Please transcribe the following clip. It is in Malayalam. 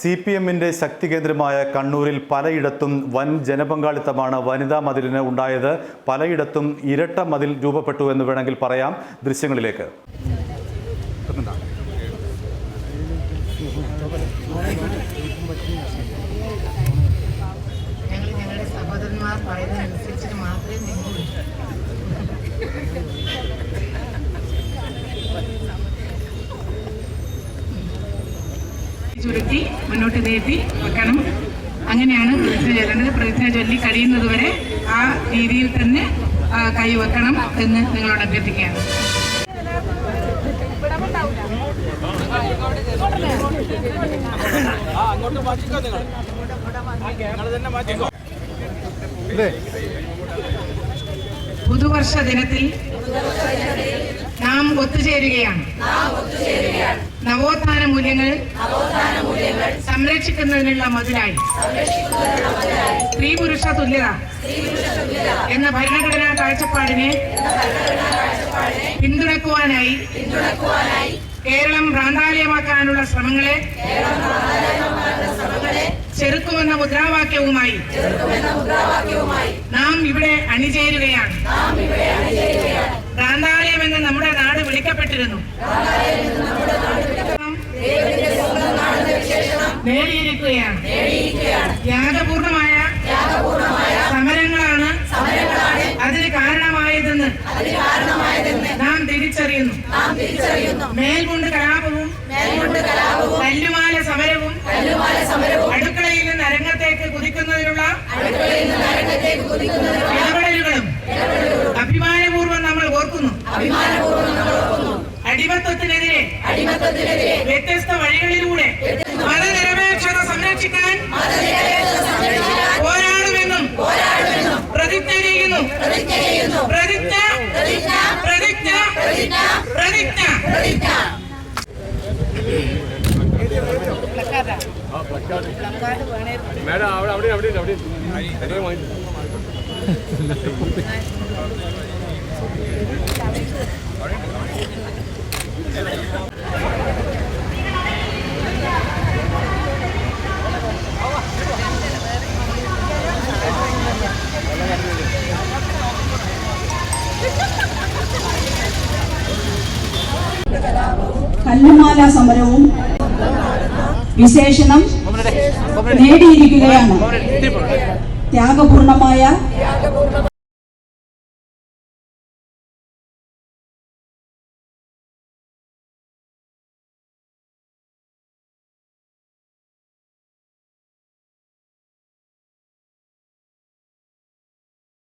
സി പി എമ്മിന്റെ ശക്തി കേന്ദ്രമായ കണ്ണൂരിൽ പലയിടത്തും വൻ ജനപങ്കാളിത്തമാണ് വനിതാ മതിലിന് ഉണ്ടായത്. പലയിടത്തും ഇരട്ട മതിൽ രൂപപ്പെട്ടു എന്ന് വേണമെങ്കിൽ പറയാം. ദൃശ്യങ്ങളിലേക്ക്. ഞങ്ങൾ ഞങ്ങളുടെ സഹോദരന്മാർ പറയുന്നതനുസരിച്ചിട്ട് മാത്രമേ ചുരുക്കി മുന്നോട്ട് നീട്ടി വെക്കണം. അങ്ങനെയാണ് പ്രതിജ്ഞ ചൊല്ലേണ്ടത്. പ്രതിജ്ഞ ചൊല്ലി കഴിയുന്നത് വരെ ആ രീതിയിൽ തന്നെ കൈ വെക്കണം എന്ന് നിങ്ങളോട് അഭ്യർത്ഥിക്കുകയാണ്. പുതുവർഷ ദിനത്തിൽ നാം ഒത്തുചേരുകയാണ്. നവോത്ഥാന മൂല്യങ്ങൾ സംരക്ഷിക്കുന്നതിനുള്ള മതിലായി. സ്ത്രീ പുരുഷ തുല്യത എന്ന ഭരണഘടനാ കാഴ്ചപ്പാടിനെ പിന്തുണക്കുവാനായി കേരളം ഭ്രാന്താലയമാക്കാനുള്ള ശ്രമങ്ങളെ ചെറുക്കുമെന്ന മുദ്രാവാക്യവുമായി നാം ഇവിടെ അണിചേരുകയാണ്. ഭ്രാന്താലയം എന്ന് നമ്മുടെ നാട് വിളിക്കപ്പെട്ടിരുന്നു. നേടിയിരിക്കുകയാണ് ത്യാഗപൂർണമായ സമരങ്ങളാണ് അതിന് കാരണമായതെന്ന് നാം തിരിച്ചറിയുന്നു. മേൽകൊണ്ട് കലാപവും കല്ലുമാല സമരവും അടുക്കളയിൽ നിന്ന് അരങ്ങത്തേക്ക് കുതിക്കുന്നതിനുള്ള ഇടപെടലുകളും അഭിമാനപൂർവം നമ്മൾ ഓർക്കുന്നു. അടിമത്വത്തിനെതിരെ വ്യത്യസ്ത വഴികളിലൂടെ മതനിരപേക്ഷത സംരക്ഷിക്കാൻ പോരാടുമെന്നും പ്രതിജ്ഞ ചെയ്യുന്നു. പ്രതിജ്ഞ പ്രതിജ്ഞ പ്രതിജ്ഞ മേഡം അവിടെ അവിടെ അവിടെ അവിടെ. എന്നെ വാങ്ങി കല്ലുമാല സമരവും വിശേഷണം നേടിയിരിക്കുകയാണ്. ത്യാഗപൂർണമായ